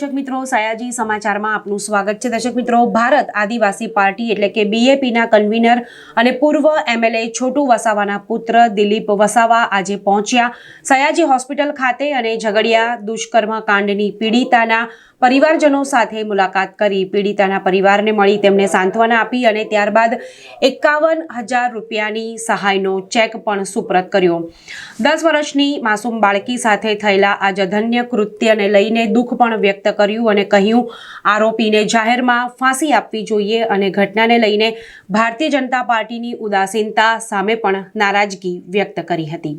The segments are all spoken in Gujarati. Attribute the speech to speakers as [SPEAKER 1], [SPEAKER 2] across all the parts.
[SPEAKER 1] દર્શક મિત્રો, સયાજી સમાચારમાં આપનું સ્વાગત છે. દર્શક મિત્રો, ભારત આદિવાસી પાર્ટી એટલે કે બીએપીના કન્વીનર અને પૂર્વ એમએલએ છોટુ વસાવાના પુત્ર દિલીપ વસાવા આજે પહોંચ્યા. સયાજી હોસ્પિટલ ખાતે અને ઝઘડિયા દુષ્કર્મ કાંડની પીડિતાના પરિવારજનો સાથે મુલાકાત કરી પીડિતાના પરિવારને મળી તેમને સાંત્વના આપી અને ત્યારબાદ એકાવન હજાર રૂપિયાની સહાયનો ચેક પણ સુપ્રત કર્યો. દસ વર્ષની માસૂમ બાળકી સાથે થયેલા આ જધન્ય કૃત્યને લઈને દુઃખ પણ વ્યક્ત કર્યું અને કહ્યું, આરોપીને જાહેરમાં ફાંસી આપવી જોઈએ અને ઘટનાને લઈને ભારતીય જનતા પાર્ટીની ઉદાસીનતા સામે પણ નારાજગી વ્યક્ત કરી હતી.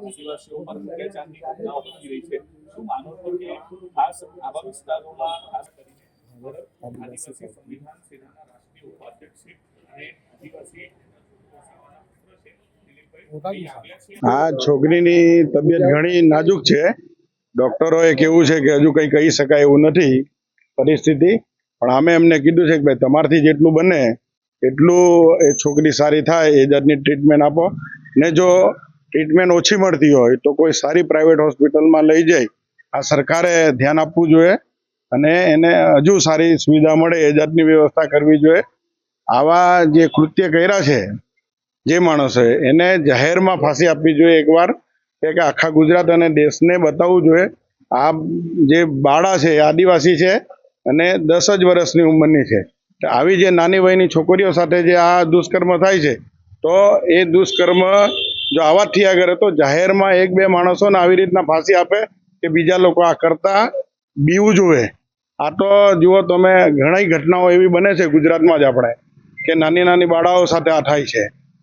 [SPEAKER 2] આદિવાસીઓ પર અત્યાચારની ઘટનાઓ બની રહી છે. શું માનો છો કે ખાસ આવા વિસ્તારોમાં ખાસ કરીને આદિવાસી સંવિધાન સેનાના રાષ્ટ્રીય ઉપાધ્યક્ષ છે અને આદિવાસી વસાવાના પુત્ર છે દિલીપભાઈ અહીં આવ્યા છે.
[SPEAKER 3] આ છોકરીની તબિયત ઘણી નાજુક છે. ડોક્ટરોએ કેવું છે કે હજુ કંઈ કહી શકાય એવું નથી પરિસ્થિતિ. પણ અમે એમને કીધું છે કે ભાઈ તમારથી જેટલું બને એટલું એ છોકરી સારી થાય એ જાતની ટ્રીટમેન્ટ આપો. ને જો ટ્રીટમેન્ટ ઓછી મળતી હોય તો કોઈ સારી પ્રાઇવેટ હોસ્પિટલમાં લઈ જાય. આ સરકારે ધ્યાન આપવું જોઈએ અને એને હજુ સારી સુવિધા મળે એ જાતની વ્યવસ્થા કરવી જોઈએ. આવા જે કૃત્ય કર્યા છે જે માણસોએ એને જાહેરમાં ફાંસી આપવી જોઈએ એકવાર કે આખા ગુજરાત અને દેશને બતાવવું જોઈએ. આ જે બાળા છે આદિવાસી છે અને દસ જ વર્ષની ઉંમરની છે. આવી જે નાની વયની છોકરીઓ સાથે જે આ દુષ્કર્મ થાય છે, તો એ દુષ્કર્મ જો આવા થયા કરે તો જાહેરમાં એક બે માણસોને આવી રીતના ફાંસી આપે કે બીજા લોકો આ કરતા બીવું જોવે આ તો જુઓ તમે ઘણી ઘટનાઓ એવી બને છે ગુજરાતમાં જ આપણે, કે નાની નાની બાળાઓ સાથે આ થાય છે.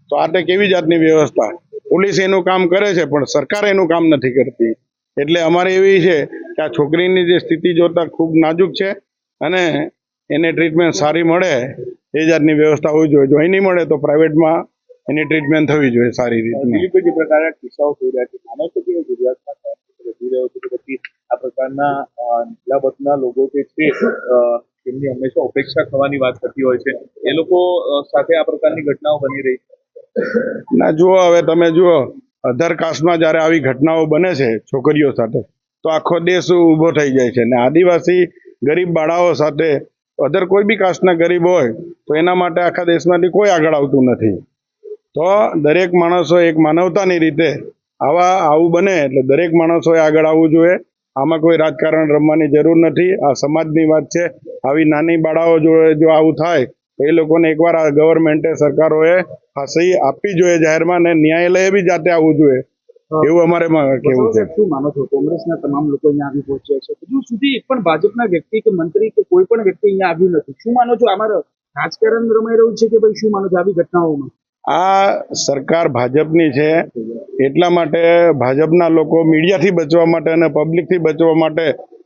[SPEAKER 3] તો આ તે કેવી જાતની વ્યવસ્થા? પોલીસ એનું કામ કરે છે, પણ સરકાર એનું કામ નથી કરતી. એટલે અમારે એવી છે કે આ છોકરીની જે સ્થિતિ જોતા ખૂબ નાજુક છે અને એને ટ્રીટમેન્ટ સારી મળે, એ જાતની વ્યવસ્થા હોવી જોઈએ. જો અહીં નહીં મળે તો પ્રાઇવેટમાં એની ટ્રીટમેન્ટ થવી જોઈએ સારી રીતની.
[SPEAKER 4] બીજી જે પ્રકારના કિસ્સાઓ થઈ રહ્યા છે? માનો છો કે ગુજરાતમાં વધી રહ્યો છે કે પછી આ પ્રકારના નીલાબતના લોકો જે છે તેમની હંમેશા ઉપેક્ષા થવાની વાત થતી હોય છે. એ લોકો સાથે આ પ્રકારની ઘટનાઓ બની રહી છે?
[SPEAKER 3] ના જુઓ હવે તમે જુઓ અધર કાસ્ટમાં જ્યારે આવી ઘટનાઓ બને છે છોકરીઓ સાથે તો આખો દેશ ઊભો થઈ જાય છે. ને આદિવાસી ગરીબ બાળાઓ સાથે અધર કોઈ બી કાસ્ટના ગરીબ હોય તો એના માટે આખા દેશમાંથી કોઈ આગળ આવતું નથી. તો દરેક માણસો એક માનવતાની રીતે આવા આવું બને એટલે દરેક માણસોએ આગળ આવવું જોઈએ. આમાં કોઈ રાજકારણ રમવાની જરૂર નથી. આ સમાજની વાત છે. આવી નાની બાળાઓ જોડે જો આવું થાય તો એ લોકોને એકવાર આ ગવર્મેન્ટે સરકારોએ ફાંસી આપવી જોઈએ જાહેરમાં ને ન્યાયાલયે બી જાતે આવવું જોઈએ. એવું અમારે કેવું છે?
[SPEAKER 4] શું માનો છો? કોંગ્રેસના તમામ લોકો અહીંયા આવી પહોંચ્યા છે. હજુ સુધી એક પણ ભાજપના વ્યક્તિ કે મંત્રી કે કોઈ પણ વ્યક્તિ અહીંયા આવ્યું નથી. શું માનો છો? અમારે રાજકારણ રમાઈ રહ્યું છે કે ભાઈ? શું માનો છો? આવી ઘટનાઓમાં?
[SPEAKER 3] આ સરકાર ભાજપની છે, એટલા માટે ભાજપના લોકો મીડિયાથી બચવા માટે અને પબ્લિકથી બચવા માટે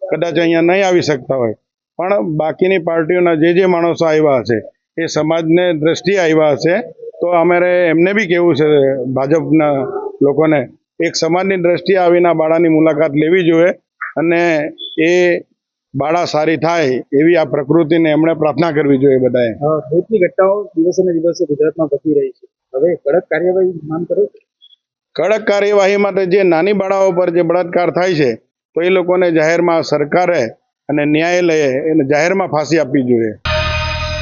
[SPEAKER 3] કદાચ અહીંયા નહીં આવી શકતા હોય. પણ બાકીની પાર્ટીઓના જે જે માણસો આવ્યા હશે, એ સમાજને દ્રષ્ટિએ આવ્યા હશે, તો અમારે એમને બી કહેવું છે ભાજપના લોકોને? એક સમાજની દ્રષ્ટિએ આવીને બાળાની મુલાકાત લેવી જોઈએ અને એ બાળા સારી થાય એવી આ પ્રકૃતિને એમણે પ્રાર્થના કરવી જોઈએ બધાએ.
[SPEAKER 4] રેપની ઘટનાઓ દિવસે ને દિવસે ગુજરાતમાં વધી રહી છે. હવે કડક કાર્યવાહી માંગ કરો
[SPEAKER 3] કડક કાર્યવાહી માટે જે નાની બાળાઓ પર જે બળાત્કાર થાય છે તો એ લોકોને જાહેરમાં સરકારે અને ન્યાયાલયે એને જાહેરમાં ફાંસી આપવી જોઈએ.